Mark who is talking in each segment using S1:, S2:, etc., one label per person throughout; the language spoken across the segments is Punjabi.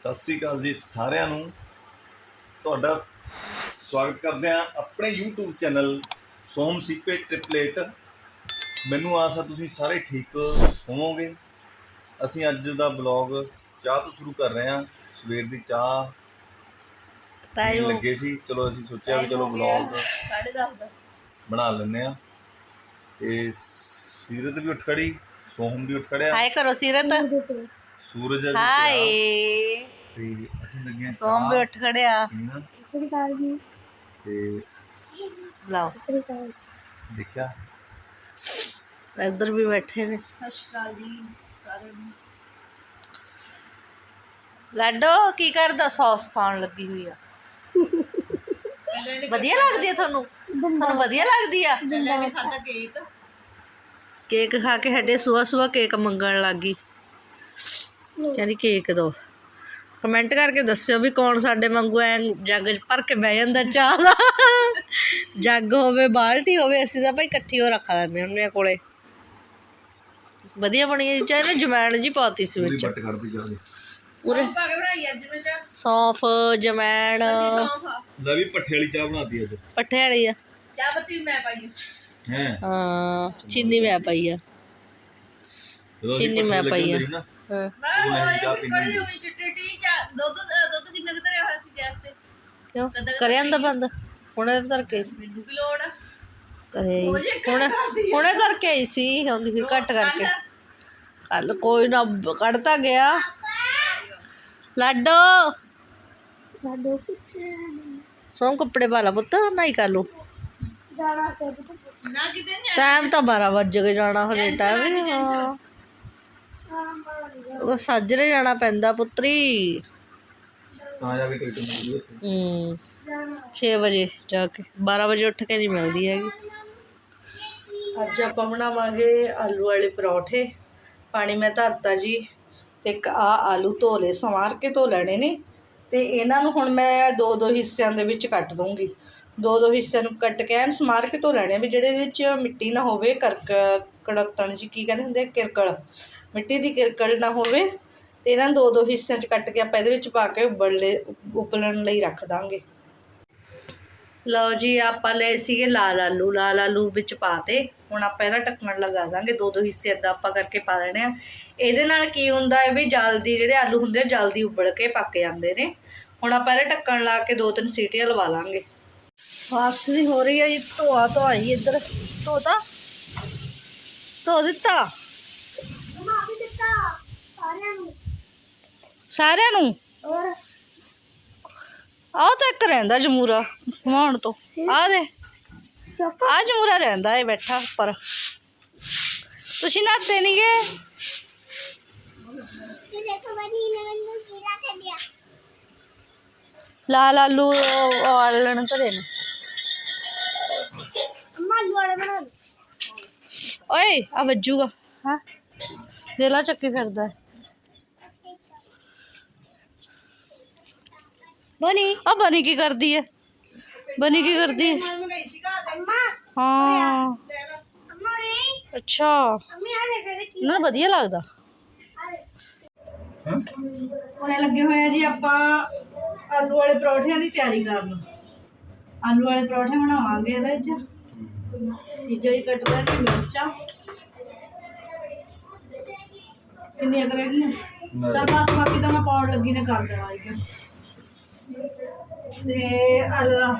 S1: ਸਤਿ ਸ੍ਰੀ ਅਕਾਲ ਜੀ ਸਾਰਿਆਂ ਨੂੰ। ਤੁਹਾਡਾ ਸਵਾਗਤ ਕਰਦੇ ਹਾਂ ਆਪਣੇ YouTube ਚੈਨਲ ਸੋਮ ਸੀਪੇ ਟ੍ਰਿਪਲੇਟ। ਮੈਨੂੰ ਆਸ ਹੈ ਤੁਸੀਂ ਸਾਰੇ ਠੀਕ ਹੋਵੋਗੇ। ਅਸੀਂ ਅੱਜ ਦਾ ਬਲੌਗ ਚਾਹ ਤੋਂ ਸ਼ੁਰੂ ਕਰ ਰਹੇ ਹਾਂ। ਸਵੇਰ ਦੀ ਚਾਹ
S2: ਟਾਈਮ
S1: ਲੱਗੇ ਸੀ। ਚਲੋ ਅਸੀਂ ਸੋਚਿਆ ਵੀ ਚਲੋ ਬਲੌਗ
S2: 10:30 ਦਾ।
S1: ਬਣਾ ਲੈਂਦੇ ਆ ਤੇ ਸੀਰਤ ਵੀ ਉੱਠ ਖੜੀ ਸੋਹਮ ਵੀ ਉੱਠ ਖੜਿਆ।
S2: ਹਾਏ ਕਰੋ ਸੀਰਤ।
S1: ਸੂਰਜ
S2: ਹਾਏ।
S1: ਉੱਠਿਆ ਤੇ ਅਸੀਂ ਲੱਗੇ ਹਾਂ
S2: ਸੋਮ ਵੀ
S1: ਚਾਹ
S2: ਉੱਠ ਖੜਿਆ
S1: ਪੀਣ
S3: ਸ੍ਰੀਕਾਲ ਜੀ।
S1: ਤੇ
S2: ਲਓ।
S3: ਸ੍ਰੀਕਾਲ
S1: ਦੇਖਿਆ?
S2: ਇੱਧਰ ਵੀ ਬੈਠੇ ਨੇ।
S3: ਸਸ਼ਕਾਲ ਜੀ ਸਾਰਿਆਂ ਨੂੰ।
S2: ਲਾਡੋ ਕੀ ਕਰਦਾ? ਸੌਸ ਖਾਣ ਲੱਗੀ ਹੋਈ ਆ। ਵਧੀਆ ਲੱਗਦੀ ਆ ਤੁਹਾਨੂੰ? ਤੁਹਾਨੂੰ ਵਧੀਆ ਲੱਗਦੀ ਆ?
S3: ਪਹਿਲਾਂ ਨੇ ਖਾਦਾ ਕੇਕ।
S2: ਕੇਕ ਖਾ ਕੇ ਹਟੇ ਸਵੇਰ ਸਵੇਰ ਕੇਕ ਮੰਗਣ ਲੱਗੀ ਕਹਿੰਦੀ ਕੇਕ ਦੋ। ਕਮੈਂਟ ਕਰਕੇ ਦੱਸਿਓ ਵੀ ਕੌਣ ਸਾਡੇ ਵਾਂਗੂ ਐ ਜੱਗ 'ਚ ਭਰ ਕੇ ਬਹਿ ਜਾਂਦਾ ਚਾਹ ਦਾ। ਜੱਗ ਹੋਵੇ ਬਾਲਟੀ ਹੋਵੇ ਅਸੀਂ ਤਾਂ ਭਾਈ ਇਕੱਠੀ ਹੋ ਰੱਖ ਲੈਂਦੇ ਹੁੰਦੇ ਆ ਕੋਲੇ। ਵਧੀਆ ਬਣੀ ਜੀ ਚਾਹ ਨੇ ਜਮੈਣ ਜੀ ਪਾਤੀ ਸੀ ਵਿੱਚ।
S1: ਬੱਟ ਕੱਢਦੀ ਜਾਂਦੀ
S2: ਪੂਰੇ
S3: ਪਾ ਕੇ ਬਣਾਈ ਅੱਜ ਮੈਂ ਚਾਹ।
S2: ਸੌਂਫ ਜਮੈਣ
S1: ਲੈ ਵੀ ਪੱਠੇ ਵਾਲੀ ਚਾਹ ਬਣਾਤੀ ਅੱਜ।
S2: ਪੱਠੇ ਵਾਲੀ ਆ।
S3: ਚਾਹ ਪੱਤੀ ਮੈਂ ਪਾਈ
S1: ਹੈ?
S2: ਹਾਂ ਚੀਨੀ ਮੈਂ ਪਈ ਆ। ਚੀਨੀ ਮੈਂ ਪਾਈ ਆ। ਹਾਂ
S3: ਮੈਂ
S1: ਉਹ ਚਾਹ
S3: ਉਹ ਦੁੱਧ ਦੁੱਧ ਕਿੰਨਾ ਕੁ ਧਰਿਆ ਹੋਇਆ ਸੀ ਗੈਸ ਤੇ?
S2: ਕਿਉਂ? ਕਰਿਆ ਅੰਦਾ ਬੰਦ। ਹੁਣੇ ਧਰ ਕੇ ਸੀ।
S3: ਮੈਨੂੰ ਕੀ ਲੋੜ ਆ?
S2: ਕਰੇ
S3: ਉਹ ਜੇ
S2: ਹੁਣੇ ਹੁਣੇ ਧਰ ਕੇ ਆਈ ਸੀ ਹੁੰਦੀ ਫਿਰ ਘੱਟ ਕਰਕੇ। ਕੱਲ ਕੋਈ ਨਾ ਕੱਢਤਾ ਗਿਆ। ਲਾਡੋ।
S3: ਲਾਡੋ ਕੁਛ
S2: ਸੋਮ ਕੱਪੜੇ ਪਾ ਲਾ ਪੁੱਤ ਨਹੀਂ ਕਰ ਲੂ
S3: ਦਾਣਾ ਸੇ ਨਾ ਕਿਤੇ ਨਹੀਂ
S2: ਟਾਈਮ ਤਾਂ 12 ਵਜ ਕੇ ਜਾਣਾ ਹਲੇ ਨਹੀਂ ਹਾਂ। ਉਹ ਸਾਜਰੇ ਜਾਣਾ ਪੈਂਦਾ ਪੁੱਤਰੀ।
S1: ਤਾਂ ਜਾ ਕੇ ਟਿਕਟ ਮਿਲਦੀ ਉੱਥੇ।
S2: ਹੂੰ 6 ਵਜੇ ਜਾ ਕੇ 12 ਵਜੇ ਉੱਠ ਕੇ ਨਹੀਂ ਮਿਲਦੀ ਹੈਗੀ। ਅੱਜ ਆਪਾਂ ਬਣਾਵਾਂਗੇ ਆਲੂ ਵਾਲੇ ਪਰੌਠੇ। ਪਾਣੀ ਮੈਂ ਧਰਤਾ ਜੀ ਤੇ ਇੱਕ ਆ ਆਲੂ ਧੋ ਲਏ ਸਵਾਰ ਕੇ ਧੋ ਲੈਣੇ ਨੇ। ਤੇ ਇਹਨਾਂ ਨੂੰ ਹੁਣ ਮੈਂ ਦੋ ਦੋ ਹਿੱਸਿਆਂ ਦੇ ਵਿੱਚ ਕੱਟ ਦੂੰਗੀ ਦੋ ਦੋ ਹਿੱਸਿਆਂ ਨੂੰ ਕੱਟ ਕੇ ਐਨ ਸਮਾਰ ਕੇ ਧੋ ਲੈਣੇ ਵੀ ਜਿਹੜੇ ਵਿੱਚ ਮਿੱਟੀ ਨਾ ਹੋਵੇ ਕਰਕ ਕੜਕਤਣ ਜੀ ਕੀ ਕਹਿੰਦੇ ਹੁੰਦੇ ਕਿਰਕਲ। ਮਿੱਟੀ ਦੀ ਕਿਰਕਲ ਨਾ ਹੋਵੇ। ਤੇ ਇਹਨਾਂ ਨੂੰ ਦੋ ਦੋ ਹਿੱਸਿਆਂ 'ਚ ਕੱਟ ਕੇ ਆਪਾਂ ਇਹਦੇ ਵਿੱਚ ਪਾ ਕੇ ਉਬਲਣੇ ਉਬਲਣ ਲਈ ਰੱਖ ਦਾਂਗੇ। ਲਓ ਜੀ, ਆਪਾਂ ਲਏ ਸੀਗੇ ਲਾਲ ਆਲੂ। ਲਾਲ ਆਲੂ ਵਿੱਚ ਪਾਤੇ ਹੁਣ ਆਪਾਂ ਇਹਦਾ ਢੱਕਣ ਲਗਾ ਦਾਂਗੇ। ਦੋ ਦੋ ਹਿੱਸੇ ਏਦਾਂ ਆਪਾਂ ਕਰਕੇ ਪਾ ਦੇਣੇ ਆ। ਇਹਦੇ ਨਾਲ ਕੀ ਹੁੰਦਾ ਹੈ ਵੀ ਜਲਦੀ ਜਿਹੜੇ ਆਲੂ ਹੁੰਦੇ ਆ, ਜਲਦੀ ਉਬਲ ਕੇ ਪੱਕ ਜਾਂਦੇ ਨੇ। ਹੁਣ ਆਪਾਂ ਇਹਦਾ ਢੱਕਣ ਲਾ ਕੇ ਦੋ ਤਿੰਨ ਸੀਟੀਆਂ ਲਵਾ ਲਾਂਗੇ। ਵਾਪਸੀ ਹੋ ਰਹੀ ਹੈ ਜੀ, ਧੋਆ ਧੋਆਈ ਇੱਧਰ। ਧੋਤਾ ਧੋ ਦਿੱਤਾ।
S3: ਮਾਫੀ ਦਿੱਤਾ। ਸਾਰਿਆਂ ਨੂੰ।
S2: ਸਾਰਿਆਂ ਨੂੰ?
S3: ਔਰ
S2: ਆਹ ਤਾਂ ਇੱਕ ਰਹਿੰਦਾ ਜਮੂਰਾ ਘੁਮਾਉਣ ਤੋਂ। ਆ ਦੇ। ਆ ਜਮੂਰਾ ਰਹਿੰਦਾ ਏ ਬੈਠਾ ਉੱਪਰ। ਤੁਸੀਂ ਨਹਾਤੇ ਨਹੀਂ ਗਏ
S3: ਤੇ ਦੇਖੋ ਬਣੀ ਨੇ ਮੈਨੂੰ ਕੀੜਾ ਕਰ ਦਿਆ
S2: ਲਾਲ ਆਲੂ ਆਲਣ ਧਰੇ ਨੇ
S3: ਅੰਮਾ ਦੁਆਰੇ ਬਣਾ?
S2: ਆ। ਬਣੀ ਕੀ ਕਰਦੀ ਹੈ ਬਣੀ ਕੀ ਕਰਦੀ ਹੈ ਹਾਂ। ਅੱਛਾ।
S3: ਅੰਮੀ ਆ ਦੇਖ ਰੇ
S2: ਇਹਨਾਂ ਨੂੰ ਵਧੀਆ ਲੱਗਦਾ। ਹੁਣੇ ਲੱਗੇ ਹੋਏ ਆ ਜੀ ਆਪਾਂ ਆਲੂ ਵਾਲੇ ਪਰੌਠਿਆਂ ਦੀ ਤਿਆਰੀ ਕਰਨ। ਆਲੂ ਵਾਲੇ ਪਰੌਠੇ ਬਣਾਵਾਂਗੇ ਇਹਦੇ ਵਿੱਚ। ਤੀਜਾ ਹੀ ਕੱਟ ਲੈਣੀ ਮਿਰਚਾਂ। ਕਿੰਨੀਆਂ ਕੁ ਰਹਿ ਗਈਆਂ? ਤਾਂ ਬਸ ਬਾਕੀ ਤਾਂ ਮੈਂ ਪਾਉਣ ਲੱਗੀ ਨੇ ਕਰ ਦੇਣਾ ਇੱਕ ਤੇ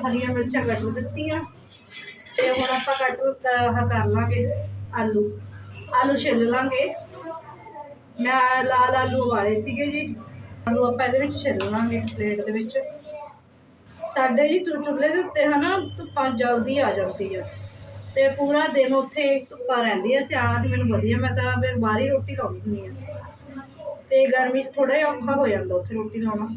S2: ਹਰੀਆਂ ਮਿਰਚਾਂ ਕੱਟ ਦਿੱਤੀਆਂ ਤੇ ਹੁਣ ਆਪਾਂ ਕੱਟ ਆਹ ਕਰ ਲਾਂਗੇ ਆਲੂ। ਆਲੂ ਛਿੱਲ ਲਾਂਗੇ। ਮੈਂ ਲਾਲ ਆਲੂ ਵਾਲੇ ਸੀਗੇ ਜੀ। ਆਲੂ ਆਪਾਂ ਇਹਦੇ ਵਿੱਚ ਛਿੱਲ ਲਾਂਗੇ ਪਲੇਟ ਦੇ ਵਿੱਚ। ਸਾਡੇ ਜੀ ਚੁੱਲ੍ਹੇ ਦੇ ਉੱਤੇ ਹਨਾ ਧੁੱਪਾਂ ਜਲਦੀ ਆ ਜਾਂਦੀ ਆ ਤੇ ਪੂਰਾ ਦਿਨ ਉੱਥੇ ਧੁੱਪਾਂ ਰਹਿੰਦੀ ਆ ਸਿਆਣਾ ਤੇ ਮੈਨੂੰ ਵਧੀਆ, ਮੈਂ ਤਾਂ ਫਿਰ ਬਾਹਰ ਹੀ ਰੋਟੀ ਲਾਉਂਦੀ ਹੁੰਦੀ ਆ ਤੇ ਗਰਮੀ 'ਚ ਥੋੜਾ ਜਿਹਾ ਔਖਾ ਹੋ ਜਾਂਦਾ ਉੱਥੇ ਰੋਟੀ ਲਾਉਣਾ।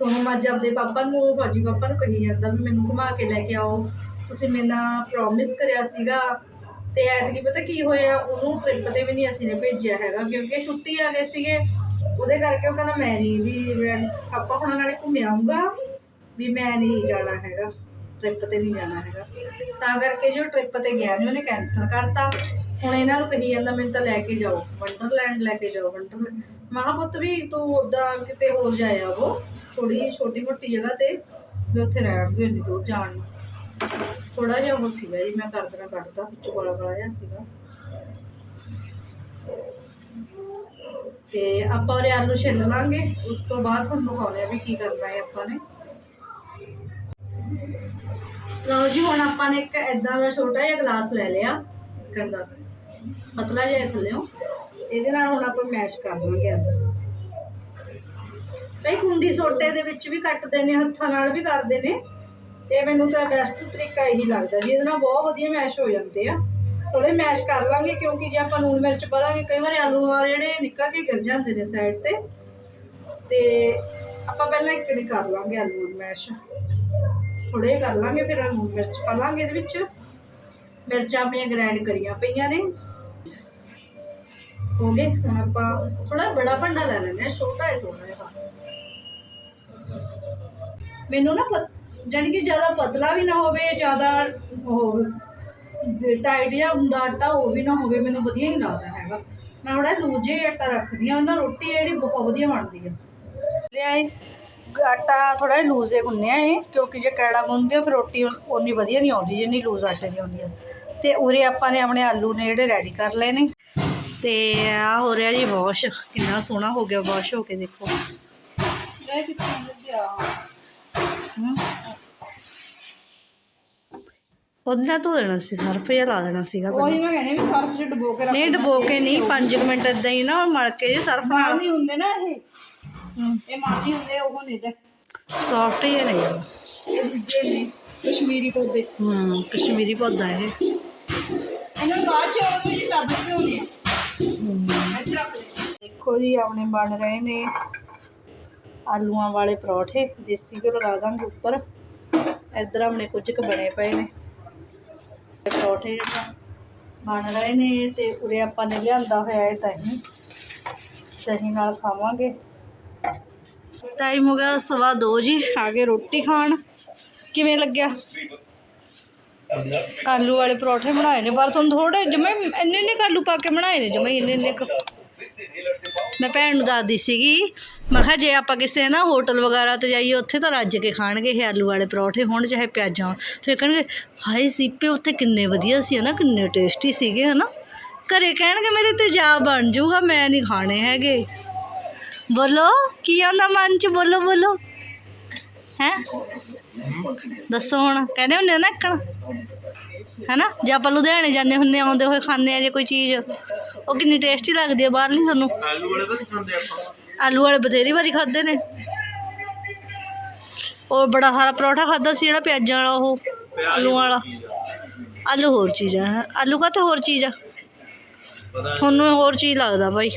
S2: ਸੋ ਅੱਜ ਆਪਦੇ ਪਾਪਾ ਨੂੰ ਫੌਜੀ ਪਾਪਾ ਨੂੰ ਕਹੀ ਜਾਂਦਾ ਵੀ ਮੈਨੂੰ ਘੁਮਾ ਕੇ ਲੈ ਕੇ ਆਓ। ਤੁਸੀਂ ਮੇਰੇ ਨਾਲ ਪ੍ਰੋਮਿਸ ਕਰਿਆ ਸੀਗਾ ਤੇ ਐਤਕੀ ਪਤਾ ਕੀ ਹੋਇਆ, ਉਹਨੂੰ ਟ੍ਰਿਪ ਤੇ ਵੀ ਨਹੀਂ ਅਸੀਂ ਨੇ ਭੇਜਿਆ ਹੈਗਾ ਕਿਉਂਕਿ ਛੁੱਟੀ ਆ ਗਏ ਸੀਗੇ। ਉਹਦੇ ਕਰਕੇ ਉਹ ਕਹਿੰਦਾ ਮੈਂ ਨਹੀਂ ਵੀ ਮੈਂ, ਪਾਪਾ ਹੁਣਾਂ ਨਾਲੇ ਘੁੰਮ ਵੀ ਮੈਂ ਨਹੀਂ ਜਾਣਾ ਹੈਗਾ ਟ੍ਰਿਪ ਤੇ ਨਹੀਂ ਜਾਣਾ ਹੈਗਾ। ਤਾਂ ਕਰਕੇ ਜੋ ਟ੍ਰਿਪ ਤੇ ਗਿਆ ਨਹੀਂ ਉਹਨੇ ਕੈਨਸਲ ਕਰਤਾ। ਹੁਣ ਇਹਨਾਂ ਨੂੰ ਕਹੀ ਜਾਂਦਾ ਮੈਨੂੰ ਤਾਂ ਲੈ ਕੇ ਜਾਓ ਵੰਡਰਲੈਂਡ ਲੈ ਕੇ ਜਾਓ ਵੰਡਰਲੈਂਡ ਮਹਾਪੁੱਤ ਵੀ ਤੂੰ ਉਦਾਂ ਕਿਤੇ ਹੋਰ ਜਾਇਆ ਉਹ ਥੋੜੀ ਛੋਟੀ ਮੋਟੀ ਜਗ੍ਹਾ ਤੇ ਵੀ ਉੱਥੇ ਰਹਿਣ ਦੇ ਨਹੀਂ ਦੂਰ ਜਾਣ ਨੂੰ। ਥੋੜਾ ਜਿਹਾ ਉਹ ਸੀਗਾ ਜੀ, ਮੈਂ ਕਰ ਦੇਣਾ ਕੱਢਦਾ ਵਿੱਚ ਬੜਾ ਬੜਾ ਜਿਹਾ ਸੀਗਾ। ਤੇ ਆਪਾਂ ਉਹਦੇ ਆਲੂ ਛਿੱਲ ਲਾਂਗੇ, ਉਸ ਤੋਂ ਬਾਅਦ ਤੁਹਾਨੂੰ ਦਿਖਾਉਂਦੇ ਆ ਵੀ ਕੀ ਕਰਨਾ ਹੈ ਆਪਾਂ ਨੇ। ਲਓ ਜੀ, ਹੁਣ ਆਪਾਂ ਨੇ ਇੱਕ ਐਦਾਂ ਦਾ ਛੋਟਾ ਜਿਹਾ ਗਲਾਸ ਲੈ ਲਿਆ ਕਰਦਾ ਪਤਲਾ ਜਿਹਾ ਥੱਲੇੋਂ ਇਹਦੇ ਨਾਲ ਹੁਣ ਆਪਾਂ ਮੈਸ਼ ਕਰ ਲਾਂਗੇ ਆਲੂ। ਕਈ ਕੁੰਡੀ ਸੋਟੇ ਦੇ ਵਿੱਚ ਵੀ ਕੱਟਦੇ ਨੇ ਹੱਥਾਂ ਨਾਲ ਵੀ ਕਰਦੇ ਨੇ। ਤੇ ਮੈਨੂੰ ਤਾਂ ਬੈਸਟ ਤਰੀਕਾ ਇਹੀ ਲੱਗਦਾ ਜੀ, ਇਹਦੇ ਨਾਲ ਬਹੁਤ ਵਧੀਆ ਮੈਸ਼ ਹੋ ਜਾਂਦੇ ਆ। ਥੋੜੇ ਮੈਸ਼ ਕਰ ਲਾਂਗੇ, ਕਿਉਂਕਿ ਜੇ ਆਪਾਂ ਲੂਣ ਮਿਰਚ ਪਾਵਾਂਗੇ ਕਈ ਵਾਰ ਆਲੂ ਆ ਜਿਹੜੇ ਨਿਕਲ ਕੇ ਗਿਰ ਜਾਂਦੇ ਨੇ ਸਾਈਡ ਤੇ। ਤੇ ਆਪਾਂ ਪਹਿਲਾਂ ਇੱਕ ਨੇ ਕਰ ਲਾਂਗੇ ਆਲੂ ਨੂੰ ਮੈਸ਼ ਥੋੜੇ ਕਰ ਲਾਂਗੇ, ਫਿਰ ਲੂਣ ਮਿਰਚ ਪਾ ਲਾਂਗੇ ਇਹਦੇ ਵਿੱਚ। ਮਿਰਚਾਂ ਆਪਣੀਆਂ ਗ੍ਰਾਈਂਡ ਕਰੀਆਂ ਪਈਆਂ ਨੇ। ਹੋ ਗਏ, ਹੁਣ ਆਪਾਂ ਥੋੜਾ ਬੜਾ ਭਾਂਡਾ ਲੈ ਲੈਂਦੇ ਹਾਂ, ਛੋਟਾ ਹੈ ਥੋੜਾ ਜਿਹਾ ਮੈਨੂੰ ਨਾ ਜਾਣੀ ਕਿ ਜ਼ਿਆਦਾ ਪਤਲਾ ਵੀ ਨਾ ਹੋਵੇ ਜ਼ਿਆਦਾ ਉਹ ਟਾਈਟ ਜਿਹਾ ਹੁੰਦਾ ਆਟਾ ਉਹ ਵੀ ਨਾ ਹੋਵੇ ਮੈਨੂੰ ਵਧੀਆ ਨਹੀਂ ਲੱਗਦਾ ਹੈਗਾ। ਮੈਂ ਥੋੜਾ ਲੂਜ ਜਿਹਾ ਆਟਾ ਰੱਖਦੀ ਹਾਂ ਉਹਨਾਂ ਰੋਟੀ ਜਿਹੜੀ ਬਹੁਤ ਵਧੀਆ ਬਣਦੀ ਆ। ਲਿਆਏ ਆਟਾ ਥੋੜਾ ਲੂਜ਼ ਜਿਹਾ ਗੁੰਨਿਆ ਏ ਕਿਉਂਕਿ ਜੇ ਕੈੜਾ ਗੁੰਨਦੇ ਆ ਫਿਰ ਰੋਟੀ ਉਨੀ ਵਧੀਆ ਨਹੀਂ ਆਉਂਦੀ ਜਿੰਨੀ ਲੂਜ਼ ਆਟੇ ਦੀ ਆਉਂਦੀ ਆ। ਤੇ ਉਰੇ ਆਪਾਂ ਨੇ ਆਪਣੇ ਆਲੂ ਨੇ ਜਿਹੜੇ ਰੈਡੀ ਕਰ ਲਏ ਨੇ। ਤੇ ਆ ਹੋ ਰਿਹਾ ਜੀ ਵਾਸ਼ ਕਿੰਨਾ ਸੋਹਣਾ ਹੋ ਗਿਆ ਵਾਸ਼ ਹੋ ਕੇ ਦੇਖੋ। ਉਹਦੇ ਨਾਲ ਧੋ ਦੇਣਾ ਸੀ ਸਰਫ ਜਿਹਾ ਲਾ ਦੇਣਾ ਸੀਗਾ ਪਹਿਲਾਂ।
S4: ਉਹੀ ਮੈਂ ਕਹਿੰਦੀ ਵੀ ਸਰਫ ਚ ਡੁਬੋ ਕੇ ਰੱਖ
S2: ਨਹੀਂ ਡਬੋ ਕੇ ਨਹੀਂ 5 ਮਿੰਟ ਇਦਾਂ ਹੀ ਨਾ ਮਲ ਕੇ ਜੀ ਸਰਫ ਨਾਲ।
S4: ਨਹੀਂ ਹੁੰਦੇ ਨਾ ਇਹ। ਇਹ ਮਾਰਦੀ ਹੁੰਦੇ ਉਹ ਨਹੀਂ ਤੇ
S2: ਸੌਫਟ ਹੀ ਨਹੀਂ
S4: ਇਹ ਦੂਜੇ ਨੇ ਕਸ਼ਮੀਰੀ ਪੌਦੇ।
S2: ਹੂੰ ਕਸ਼ਮੀਰੀ ਪੌਦਾ ਇਹ।
S4: ਇਹਨਾਂ ਨੂੰ ਬਾਅਦ ਚ ਉਹ ਵੀ ਟੱਬ ਚ ਹੋਣੇ ਆ
S2: ਦੇਖੋ ਜੀ ਆਪਣੇ ਬਣ ਰਹੇ ਨੇ। ਆਲੂਆਂ ਵਾਲੇ ਪਰੌਠੇ, ਦੇਸੀ ਘਿਓ ਲਗਾ ਦਾਂਗੇ ਉੱਪਰ। ਇੱਧਰ ਆਪਣੇ ਕੁਝ ਕੁ ਬਣੇ ਪਏ ਨੇ। ਇਹ ਪਰੌਠੇ ਜਿਹੜਾ ਬਣ ਰਹੇ ਨੇ, ਤੇ ਉਰੇ ਆਪਾਂ ਨੇ ਲਿਆਂਦਾ ਹੋਇਆ ਹੈ ਦਹੀਂ। ਦਹੀਂ ਨਾਲ ਖਾਵਾਂਗੇ। ਟਾਈਮ ਹੋ ਗਿਆ ਸਵਾ ਦੋ ਜੀ, ਆ ਗਏ ਰੋਟੀ ਖਾਣ। ਕਿਵੇਂ ਲੱਗਿਆ? ਆਲੂ ਵਾਲੇ ਪਰੌਠੇ ਬਣਾਏ ਨੇ, ਪਰ ਤੁਹਾਨੂੰ ਥੋੜੇ ਜਮੇ ਇੰਨੇ ਇੰਨੇ ਕੁ ਆਲੂ ਪਾ ਕੇ ਬਣਾਏ ਨੇ, ਜਮੇ ਇੰਨੇ ਇੰਨੇ ਕੁ। ਮੈਂ ਭੈਣ ਨੂੰ ਦੱਸਦੀ ਸੀਗੀ, ਮੈਂ ਕਿਹਾ ਜੇ ਆਪਾਂ ਕਿਸੇ ਨਾ ਹੋਟਲ ਵਗੈਰਾ ਤੇ ਜਾਈਏ, ਉੱਥੇ ਤਾਂ ਰੱਜ ਕੇ ਖਾਣਗੇ ਇਹ ਆਲੂ ਵਾਲੇ ਪਰੌਂਠੇ, ਹੋਣ ਚਾਹੇ ਪਿਆਜ਼ਾਂ ਹੋਣ। ਫਿਰ ਕਹਿਣਗੇ, ਹਾਏ ਸੀਪੇ, ਉੱਥੇ ਕਿੰਨੇ ਵਧੀਆ ਸੀ, ਹਨਾ? ਕਿੰਨੇ ਟੇਸਟੀ ਸੀਗੇ, ਹਨਾ? ਘਰੇ ਕਹਿਣਗੇ, ਮੇਰੇ ਤੇ ਜਾ ਬਣ ਜਾਊਗਾ, ਮੈਂ ਨਹੀਂ ਖਾਣੇ ਹੈਗੇ। ਬੋਲੋ, ਕੀ ਆਉਂਦਾ ਮਨ ਚ? ਬੋਲੋ ਬੋਲੋ। ਹੈ? ਦੱਸੋ ਹੁਣ, ਕਹਿੰਦੇ ਹੁੰਦੇ ਆ ਨਾ ਇੱਕਣ। ਹੈਨਾ? ਜੇ ਆਪਾਂ ਲੁਧਿਆਣੇ ਜਾਂਦੇ ਹੁੰਦੇ ਆਉਂਦੇ ਹੋਏ ਖਾਂਦੇ ਆ ਜੇ ਕੋਈ ਚੀਜ਼ ਉਹ ਕਿੰਨੀ ਟੇਸਟੀ ਲੱਗਦੀ ਆ ਬਾਹਰਲੀ ਸਾਨੂੰ?
S1: ਆਲੂ ਵਾਲੇ ਤਾਂ ਨਹੀਂ ਖਾਂਦੇ ਆਪਾਂ।
S2: ਆਲੂ ਵਾਲੇ ਬਥੇਰੀ ਵਾਰੀ ਖਾਦੇ ਨੇ। ਉਹ ਬੜਾ ਹਰਾ ਪਰੌਠਾ ਖਾਦਾ ਸੀ ਜਿਹੜਾ ਪਿਆਜ਼ਾਂ ਵਾਲਾ ਉਹ ਆਲੂ ਵਾਲਾ। ਆਲੂ ਹੋਰ ਚੀਜ਼ ਆ। ਆਲੂ ਕਾ ਤੇ ਹੋਰ ਚੀਜ਼ ਆ? ਤੁਹਾਨੂੰ ਹੋਰ ਚੀਜ਼ ਲੱਗਦਾ ਭਾਈ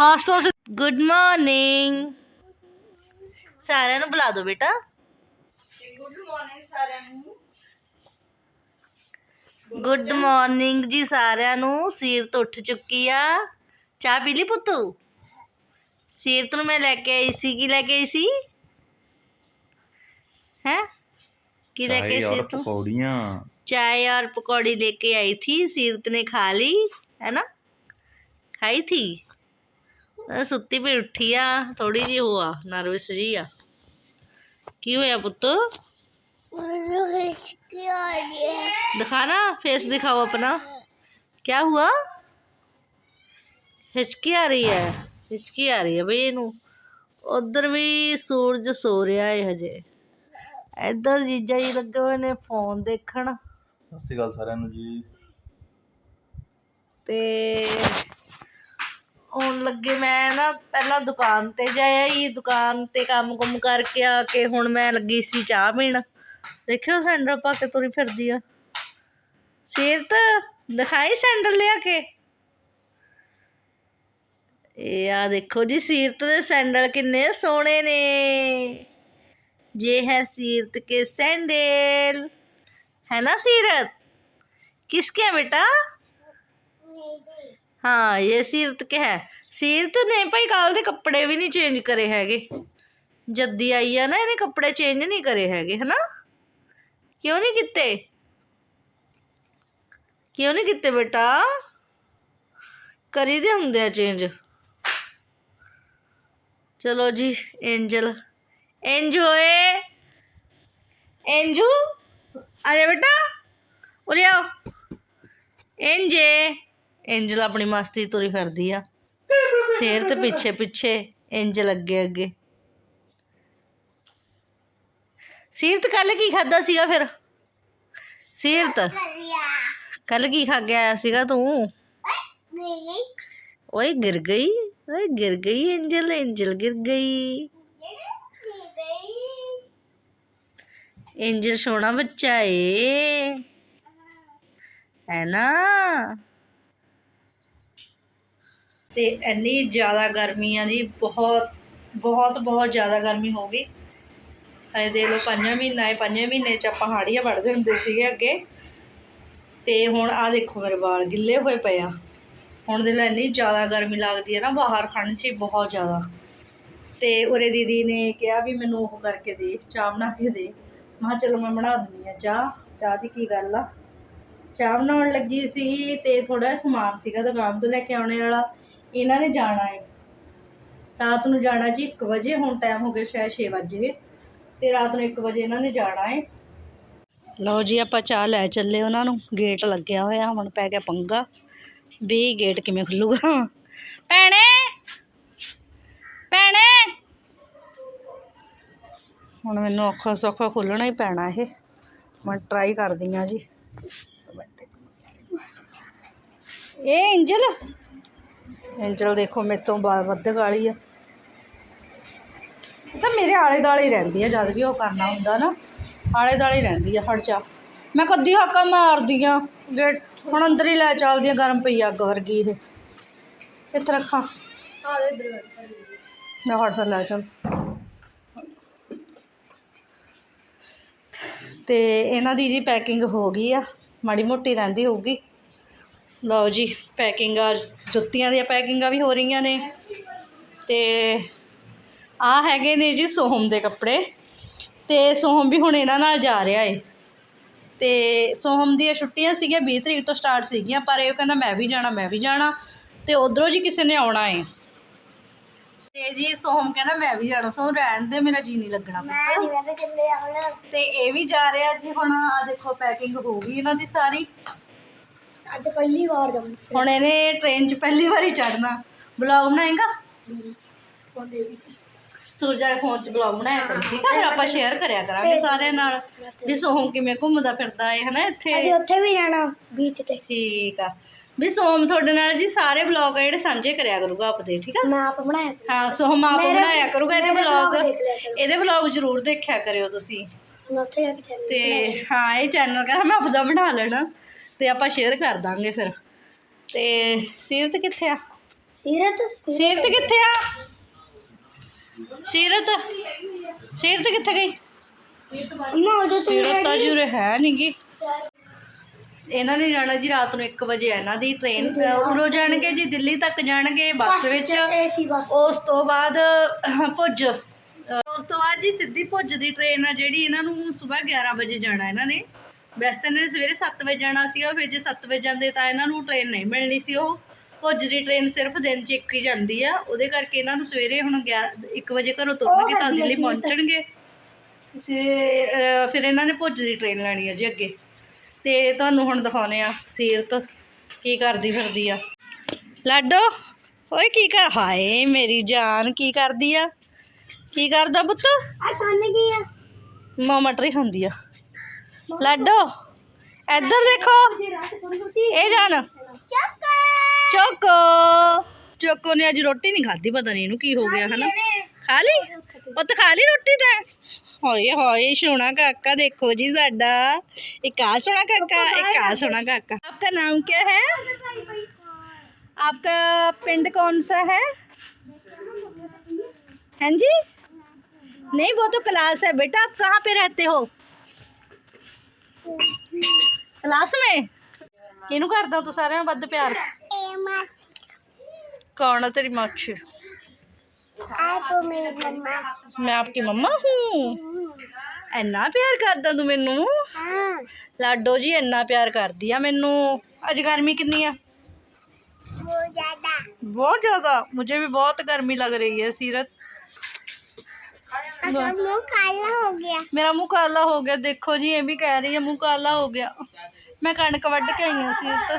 S2: ਹਾਸ ਪਾਸ ਗੁੱਡ ਮਾਰਨਿੰਗ। ਸਾਰਿਆਂ ਨੂੰ ਬੁਲਾ ਦਿਓ ਬੇਟਾ।
S4: ਗੁੱਡ ਮਾਰਨਿੰਗ ਸਾਰਿਆਂ ਨੂੰ
S2: ਗੁੱਡ ਮਾਰਨਿੰਗ ਜੀ ਸਾਰਿਆਂ ਨੂੰ ਸੀਰਤ ਉੱਠ ਚੁੱਕੀ ਆ ਚਾਹ ਪੀ ਲਈ ਪੁੱਤੂ ਸੀਰਤ ਨੂੰ ਮੈਂ ਲੈ ਕੇ ਆਈ ਸੀ ਕੀ ਲੈ ਕੇ ਆਈ ਸੀ ਹੈ ਕੀ ਲੈ ਕੇ ਆਈ
S1: ਔਰ
S2: ਸੀਰਤ ਨੂੰ
S1: ਪਕੌੜੀਆਂ
S2: चाय और पकौड़ी लेके आई थी सीरत ने खा ली है ना खाई थी ਅਹ ਸੁੱਤੀ ਪਈ ਉੱਠੀ ਆ ਥੋੜੀ ਜਿਹੀ ਉਹ ਆ ਨਰਵਸ ਜੀ ਆ ਕੀ ਹੋਇਆ ਪੁੱਤ दिखा ना फेस दिखाओ अपना क्या हुआ हिचकी आ रही है हिचकी आ रही है ਬਈ ਇਹਨੂੰ ਉਧਰ ਵੀ ਸੂਰਜ ਸੋ ਰਿਹਾ ਹੈ ਹਜੇ ਇੱਧਰ ਜੀਜਾ ਜੀ ਲੱਗੇ ਹੋਏ ਨੇ ਫੋਨ ਦੇਖਣ
S1: ਸਤਿ ਸ਼੍ਰੀ ਅਕਾਲ ਸਾਰਿਆਂ ਨੂੰ ਜੀ
S2: ਤੇ ਹੁਣ ਲੱਗੇ ਮੈਂ ਨਾ ਪਹਿਲਾਂ ਦੁਕਾਨ ਤੇ ਜਾਇਆ ਹੀ ਦੁਕਾਨ ਤੇ ਕੰਮ ਕੁਮ ਕਰਕੇ ਆ ਕੇ ਹੁਣ ਮੈਂ ਲੱਗੀ ਸੀ ਚਾਹ ਪੀਣ ਦੇਖਿਓ ਸੈਂਡਲ ਪਾ ਕੇ ਤੁਰੀ ਫਿਰਦੀ ਆ ਸੀਰਤ ਦਿਖਾਈ ਸੈਂਡਲ ਲਿਆ ਕੇ ਇਹ ਆ ਦੇਖੋ ਜੀ ਸੀਰਤ ਦੇ ਸੈਂਡਲ ਕਿੰਨੇ ਸੋਹਣੇ ਨੇ ये है सीरत के सैंडल है ना सीरत किसके हैं बेटा ਹਾਂ ਇਹ ਸੀਰਤ ਕੇ ਹੈ ਸੀਰਤ ਨੇ ਭਾਈ ਕੱਲ ਦੇ ਕੱਪੜੇ ਵੀ ਨਹੀਂ ਚੇਂਜ ਕਰੇ ਹੈਗੇ ਜੱਦੀ ਆਈ ਆ ਨਾ ਇਹਨੇ ਕੱਪੜੇ ਚੇਂਜ ਨਹੀਂ ਕਰੇ ਹੈਗੇ ਹਨਾ ਕਿਉਂ ਨਹੀਂ ਕੀਤੇ? ਕਿਉਂ ਨਹੀਂ ਕੀਤੇ ਬੇਟਾ? ਕਰੀ ਦੇ ਹੁੰਦੇ ਆ ਚੇਂਜ ਚਲੋ ਜੀ ਐਂਜਲ ਐਂਜੂ ਓਏ। ਐਂਜੂ ਅਰੇ ਬੇਟਾ। ਉਰੇ ਆਓ। ਐਂਜੇ ਐਂਜਲ ਆਪਣੀ ਮਸਤੀ ਤੁਰੀ ਫਿਰਦੀ ਆ। ਸ਼ੇਰ ਤੇ ਪਿੱਛੇ ਪਿੱਛੇ ਐਂਜਲ ਅੱਗੇ ਅੱਗੇ ਸੀਰਤ ਕੱਲ ਕੀ ਖਾਦਾ ਸੀਗਾ ਫਿਰ? ਸੀਰਤ? ਕੱਲ ਕੀ ਖਾ ਕੇ ਆਇਆ ਸੀਗਾ ਤੂੰ? ਓਏ ਗਿਰ ਗਈ, ਓਏ ਗਿਰ ਗਈ ਐਂਜਲ ਐਂਜਲ ਗਿਰ ਗਈ। ਐਂਜਲ ਸੋਹਣਾ ਬੱਚਾ ਏ। ਹੈ ਨਾ? ਤੇ ਇੰਨੀ ਜ਼ਿਆਦਾ ਗਰਮੀ ਆ ਜੀ, ਬਹੁਤ ਬਹੁਤ ਬਹੁਤ ਜ਼ਿਆਦਾ ਗਰਮੀ ਹੋ ਗਈ। ਹਜੇ ਦੇ ਲੋ ਪੰਜਾਂ ਮਹੀਨਾ ਹੈ, ਪੰਜਵੇਂ ਮਹੀਨੇ ਚ ਆਪਾਂ ਹਾੜੀਆਂ ਵੜਦੇ ਹੁੰਦੇ ਸੀਗੇ ਅੱਗੇ। ਤੇ ਹੁਣ ਆ ਦੇਖੋ ਮੇਰੇ ਵਾਲ ਗਿੱਲੇ ਹੋਏ ਪਏ ਆ। ਹੁਣ ਦੇ ਲੋ, ਇੰਨੀ ਜ਼ਿਆਦਾ ਗਰਮੀ ਲੱਗਦੀ ਹੈ ਨਾ, ਬਾਹਰ ਖੜਨ 'ਚ ਹੀ ਬਹੁਤ ਜ਼ਿਆਦਾ। ਤੇ ਉਰੇ ਦੀਦੀ ਨੇ ਕਿਹਾ ਵੀ ਮੈਨੂੰ ਉਹ ਕਰਕੇ ਦੇ, ਚਾਹ ਬਣਾ ਕੇ ਦੇ। ਮੈਂ ਚਲੋ ਮੈਂ ਬਣਾ ਦਿੰਦੀ ਆ ਚਾਹ ਚਾਹ ਦੀ ਕੀ ਗੱਲ ਆ? ਚਾਹ ਬਣਾਉਣ ਲੱਗੀ ਸੀ ਤੇ ਥੋੜਾ ਸਮਾਨ ਸੀਗਾ ਦੁਕਾਨ ਤੋਂ ਲੈ ਕੇ ਆਉਣੇ ਵਾਲਾ। ਇਹਨਾਂ ਨੇ ਜਾਣਾ ਹੈ ਰਾਤ ਨੂੰ ਜਾਣਾ ਜੀ 1 ਵਜੇ, ਹੁਣ ਟਾਈਮ ਹੋ ਗਿਆ ਸ਼ਾਇਦ 6 ਵਜੇ ਤੇ ਰਾਤ ਨੂੰ 1 ਵਜੇ ਇਹਨਾਂ ਨੇ ਜਾਣਾ ਹੈ ਲਓ ਜੀ, ਆਪਾਂ ਚਾਹ ਲੈ ਚੱਲੇ ਉਹਨਾਂ ਨੂੰ। ਗੇਟ ਲੱਗਿਆ ਹੋਇਆ, ਹੁਣ ਪੈ ਗਿਆ ਪੰਗਾ। ਵੀ ਗੇਟ ਕਿਵੇਂ ਖੁੱਲੂਗਾ? ਭੈਣੇ! ਭੈਣੇ! ਹੁਣ ਮੈਨੂੰ ਔਖਾ ਸੌਖਾ ਖੋਲਣਾ ਹੀ ਪੈਣਾ ਇਹ। ਮੈਂ ਟਰਾਈ ਕਰਦੀ ਆ ਜੀ। ਇਹ ਐਂਜਲ ਐਂਜਲ ਦੇਖੋ, ਮੇਰੇ ਤੋਂ ਬਾਹਰ ਵੱਧ ਕਾਲੀ ਆ। ਇਹ ਤਾਂ ਮੇਰੇ ਆਲੇ ਦਾਲੇ ਹੀ ਰਹਿੰਦੀ ਆ, ਜਦ ਵੀ ਉਹ ਕਰਨਾ ਹੁੰਦਾ ਨਾ, ਆਲੇ ਦਾਲੇ ਹੀ ਰਹਿੰਦੀ ਆ ਹਟ ਜਾ ਮੈਂ ਕਦੀ ਹਾਕਾ ਮਾਰਦੀ ਆ ਗੇਟ ਹੁਣ ਅੰਦਰ ਹੀ ਲੈ ਚੱਲਦੀ ਆ ਗਰਮ ਪਈ ਅੱਗ ਵਰਗੀ ਇਹ। ਇੱਥੇ ਰੱਖਾਂ। ਮੈਂ ਹਟ ਫਿਰ ਲੈ ਚੱਲ। ਤੇ ਇਹਨਾਂ ਦੀ ਜੀ ਪੈਕਿੰਗ ਹੋ ਗਈ ਆ, ਮਾੜੀ ਮੋਟੀ ਰਹਿੰਦੀ ਹੋਊਗੀ। ਲਓ ਜੀ, ਪੈਕਿੰਗ ਆ ਜੁੱਤੀਆਂ ਦੀਆਂ ਪੈਕਿੰਗਾਂ ਵੀ ਹੋ ਰਹੀਆਂ ਨੇ। ਤੇ ਆ ਹੈਗੇ ਨੇ ਜੀ ਸੋਹਮ ਦੇ ਕੱਪੜੇ ਤੇ ਸੋਹਮ ਵੀ ਹੁਣ ਇਹਨਾਂ ਨਾਲ ਜਾ ਰਿਹਾ ਏ। ਤੇ ਸੋਹਮ ਦੀਆਂ ਛੁੱਟੀਆਂ ਸੀਗੀਆਂ 20 ਤਰੀਕ ਤੋਂ ਸਟਾਰਟ ਸੀਗੀਆਂ ਪਰ ਇਹ ਕਹਿੰਦਾ ਮੈਂ ਵੀ ਜਾਣਾ ਮੈਂ ਵੀ ਜਾਣਾ ਤੇ ਉਧਰੋਂ ਜੀ ਕਿਸੇ ਨੇ ਆਉਣਾ ਏ। ਤੇ ਜੀ ਸੋਹਮ ਕਹਿੰਦਾ ਮੈਂ ਵੀ ਜਾਣਾ ਸੋ ਰਹਿਣ ਦੇ ਮੇਰਾ ਜੀ ਨਹੀਂ ਲੱਗਣਾ ਪੁੱਤ ਤੇ ਇਹ ਵੀ ਜਾ ਰਿਹਾ ਜੀ ਹੁਣ ਆ ਦੇਖੋ ਪੈਕਿੰਗ ਹੋ ਗਈ ਇਹਨਾਂ ਦੀ ਸਾਰੀ।
S4: ਅੱਜ ਪਹਿਲੀ ਵਾਰ ਜਮ
S2: ਹੁਣ ਇਹਨੇ ਟ੍ਰੇਨ 'ਚ ਪਹਿਲੀ ਵਾਰੀ ਚੜਨਾ ਬਲੌਗ ਬਣਾਏਗਾ? ਸੂਰਜ ਵਾਲੇ ਫੋਨ 'ਚ ਬਲੌਗ ਬਣਾਇਆ ਕਰ ਠੀਕ ਆ? ਫਿਰ ਆਪਾਂ ਸ਼ੇਅਰ ਕਰਿਆ ਕਰਾਂਗੇ ਸਾਰਿਆਂ ਨਾਲ ਵੀ ਸੋਹਮ ਕਿਵੇਂ ਘੁੰਮਦਾ ਫਿਰਦਾ ਏ ਹਨਾ
S4: ਅਸੀਂ
S2: ਇੱਥੇ
S4: ਉੱਥੇ ਵੀ ਜਾਣਾ ਬੀਚ ਤੇ।
S2: ਠੀਕ ਆ। ਵੀ ਸੋਮ ਤੁਹਾਡੇ ਨਾਲ ਜੀ ਸਾਰੇ ਬਲੌਗ ਆ ਜਿਹੜੇ ਸਾਂਝੇ ਕਰਿਆ ਕਰੂਗਾ ਆਪਦੇ ਠੀਕ ਆ?
S4: ਮੈਂ ਆਪ ਬਣਾਇਆ
S2: ਹਾਂ ਸੋਹਮ ਆਪ
S4: ਮੇਰੇ-
S2: ਬਣਾਇਆ ਕਰੂਗਾ ਇਹਦੇ
S4: ਮੇਰੇ
S2: ਬਲੌਗ
S4: vlog ਦੇਖ ਲਿਆ ਕਰੋ।
S2: ਇਹਦੇ ਬਲੌਗ ਜ਼ਰੂਰ ਦੇਖਿਆ ਕਰਿਓ ਤੁਸੀਂ।
S4: ਹੁਣ ਉੱਥੇ ਜਾ ਕੇ ਚੱਲ
S2: ਤੇ ਹਾਂ ਇਹ ਚੈਨਲ ਕਰ ਮੈਂ ਆਪਦਾ ਬਣਾ ਲੈਣਾ ਤੇ ਆਪਾਂ ਸ਼ੇਅਰ ਕਰ ਦਾਂਗੇ ਫਿਰ। ਤੇ ਸੀਰਤ ਕਿੱਥੇ ਆ?
S4: ਸੀਰਤ?
S2: ਸੀਰਤ ਕਿੱਥੇ ਆ? ਸੀਰਤ? ਸੀਰਤ ਕਿੱਥੇ ਗਈ?
S4: ਅੰਮਾ ਉਹਦੇ
S2: ਸੀਰਤ ਤਾਂ ਜੁਰੇ ਹੈ ਨਹੀਂਗੀ ਇਹਨਾਂ ਨੇ ਜਾਣਾ ਜੀ ਰਾਤ ਨੂੰ 1 ਵਜੇ ਇਹਨਾਂ ਦੀ ਟ੍ਰੇਨ ਉਰੋਂ ਜਾਣਗੇ ਜੀ ਦਿੱਲੀ ਤੱਕ ਜਾਣਗੇ ਬੱਸ ਵਿੱਚ। ਉਸ ਤੋਂ ਬਾਅਦ ਭੁੱਜ। ਉਸ ਤੋਂ ਬਾਅਦ ਜੀ ਸਿੱਧੀ ਭੁੱਜ ਦੀ ਟ੍ਰੇਨ ਆ ਜਿਹੜੀ ਇਹਨਾਂ ਨੂੰ ਸਵੇਰ 11 ਵਜੇ ਜਾਣਾ ਇਹਨਾਂ ਨੇ। ਵੈਸੇ ਤਾਂ ਇਹਨਾਂ ਨੇ ਸਵੇਰੇ 7 ਵਜੇ ਜਾਣਾ ਸੀਗਾ ਫਿਰ ਜੇ 7 ਵਜੇ ਜਾਂਦੇ ਤਾਂ ਇਹਨਾਂ ਨੂੰ ਟ੍ਰੇਨ ਨਹੀਂ ਮਿਲਣੀ ਸੀ ਉਹ। ਭੁੱਜ ਦੀ ਟ੍ਰੇਨ ਸਿਰਫ ਦਿਨ 'ਚ ਇੱਕ ਹੀ ਜਾਂਦੀ ਆ ਉਹਦੇ ਕਰਕੇ ਇਹਨਾਂ ਨੂੰ ਸਵੇਰੇ ਹੁਣ 11 1 ਵਜੇ ਘਰੋਂ ਤੁਰਨਗੇ ਤਾਂ ਦਿੱਲੀ ਪਹੁੰਚਣਗੇ। ਤੇ ਅਹ, ਫਿਰ ਇਹਨਾਂ ਨੇ ਭੁੱਜ ਦੀ ਟ੍ਰੇਨ ਲੈਣੀ ਆ ਜੀ ਅੱਗੇ। ਤੇ ਤੁਹਾਨੂੰ ਹੁਣ ਦਿਖਾਉਨੇ ਆ ਸੀਰਤ ਕੀ ਕਰਦੀ ਫਿਰਦੀ ਆ। ਲਾਡੋ ਓਏ ਕੀ ਕਰ ਹਾਏ ਮੇਰੀ ਜਾਨ ਕੀ ਕਰਦੀ ਆ? ਕੀ ਕਰਦਾ ਪੁੱਤ?
S4: ਆ ਕੰਨ ਕੀ ਆ।
S2: ਮਾਂ ਮਟਰੀ ਖਾਂਦੀ ਆ। ਲਾਡੋ ਇੱਧਰ ਦੇਖੋ। ਇਹ ਜਾਨ। चोको। चोको। ने अज रोटी नहीं खाधी पता नहीं की हो गया है ना? खा ली? वो तो खा ली रोटी तो। हाए हाए सोना काका देखो जी साडा। एक आ सोना काका एक आ सोना काका। आपका नाम क्या है? आपका पिंड कौन सा है? हैं जी? नहीं वो तो क्लास है। बेटा आप कहाँ पे रहते हो? क्लास में? किनू करदा तू सारे ਵੱਧ ਪਿਆਰ कौन है तेरी माक्षी
S4: आप मेरी मम्मा
S2: मैं आपकी मम्मा हूँ ਇੰਨਾ ਪਿਆਰ ਕਰਦਾ ਤੂੰ ਮੈਨੂੰ
S4: ਹਾਂ
S2: ਲਾਡੋ ਜੀ ਇੰਨਾ ਪਿਆਰ ਕਰਦੀ ਆ ਮੈਨੂੰ ਅੱਜ ਗਰਮੀ ਕਿੰਨੀ ਆ
S4: ਬਹੁਤ ਜ਼ਿਆਦਾ
S2: ਬਹੁਤ ਜ਼ਿਆਦਾ ਮੁਝੇ ਵੀ ਬਹੁਤ गर्मी लग रही है सीरत
S4: ਅਸਾਂ ਮੂੰਹ ਕਾਲਾ ਹੋ ਗਿਆ
S2: ਮੇਰਾ ਮੂੰਹ ਕਾਲਾ ਹੋ ਗਿਆ ਦੇਖੋ ਜੀ ਇਹ ਵੀ ਕਹਿ ਰਹੀ ਹੈ ਮੂੰਹ ਕਾਲਾ ਹੋ ਗਿਆ ਮੈਂ ਕਣਕ ਵੱਢ ਕੇ ਆਈ ਹਾਂ ਸੀਰਤ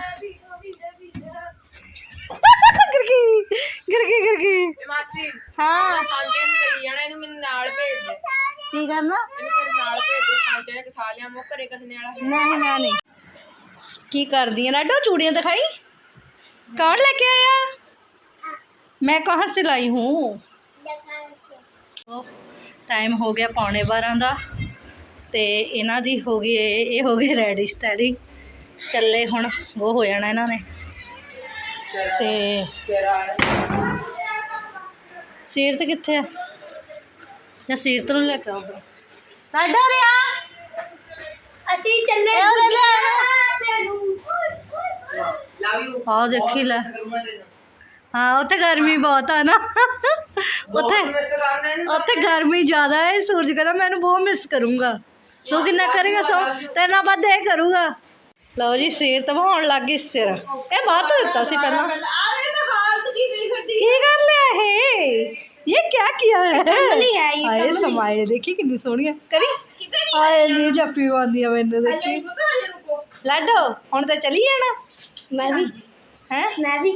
S2: ਗਿਰ ਗਈ ਗਿਰ ਗਈ ਗਿਰ ਗਈ
S3: ਮਾਸੀ
S2: ਹਾਂ
S3: ਸਾਂਝੇ ਨੂੰ ਕਹੀ ਜਾਣਾ ਇਹਨੂੰ ਮੈਨੂੰ ਨਾਲ ਭੇਜ ਦੇ
S2: ਕੀ ਕਰਨਾ
S3: ਇਹਨੂੰ ਮੇਰੇ ਨਾਲ ਭੇਜ ਦੇ ਸਾਂਝੇ ਕਿ ਖਾ ਲਿਆ ਮੋ ਘਰੇ ਕਸਨੇ ਵਾਲਾ
S2: ਨਹੀਂ ਮੈਂ ਨਹੀਂ ਕੀ ਕਰਦੀ ਹੈ ਲਾਡੋ ਚੂੜੀਆਂ ਦਿਖਾਈ ਕੌਣ लेके आया मैं कहाँ से लाई हूँ ਟਾਈਮ ਹੋ ਗਿਆ ਪੌਣੇ 12 ਦਾ ਤੇ ਇਹਨਾਂ ਦੀ ਹੋ ਗਈ ਇਹ ਇਹ ਹੋ ਗਏ ਰੈਡੀ ਸਟੈਡੀ ਚੱਲੇ ਹੁਣ ਉਹ ਹੋ ਜਾਣਾ ਇਹਨਾਂ ਨੇ। ਤੇ ਸੀਰਤ ਕਿੱਥੇ ਆ? ਜਾਂ ਸੀਰਤ ਨੂੰ ਲੈ ਕੇ ਆਓ ਲਾਡਾ ਰਿਆ
S4: ਅਸੀਂ ਚੱਲੇ
S2: ਆਹ ਦੇਖੀ ਲੈ। ਹਾਂ ਉੱਥੇ ਗਰਮੀ ਬਹੁਤ ਆ ਨਾ। ਉੱਥੇ ਉੱਥੇ ਗਰਮੀ ਜ਼ਿਆਦਾ ਹੈ ਸੂਰਜ ਕਹਿੰਦਾ ਮੈਨੂੰ ਬਹੁਤ ਮਿਸ ਕਰੂੰਗਾ। ਸੋ ਕਿੰਨਾ ਕਰੇਗਾ ਸੋ ਤੇਰੇ ਨਾਲ ਵੱਧ ਇਹ ਕਰੂਗਾ। ਲਓ ਜੀ ਸਿਰ ਤਵਾਉਣ ਲੱਗ ਗਈ ਸਿਰ। ਇਹ ਬਾਤ ਤੋਂ ਦਿੱਤਾ ਸੀ ਪਹਿਲਾਂ।
S3: ਕੀ ਕਰੀ ਫਿਰਦੀ
S2: ਕੀ ਕਰ ਲਿਆ ਇਹ? ਇਹ ਕੀ ਕੀਆ ਹੈ?
S4: ਕਮਲੀ ਹੈ ਇਹ,
S2: ਹਾਏ ਸਮਾਈਲ ਦੇਖੀ ਕਿੰਨੀ ਸੋਹਣੀ ਹੈ। ਕਰੀ? ਹਾਏ ਨੀ ਜੱਫੀ ਪਾਉਂਦੀ ਆ ਮੈਨੂੰ ਦੇਖੀ। ਲਾਡੋ ਹੁਣ ਤਾਂ ਚਲੀ ਜਾਣਾ।
S4: ਮੈਂ ਵੀ।
S2: ਹੈ?
S4: ਮੈਂ ਵੀ।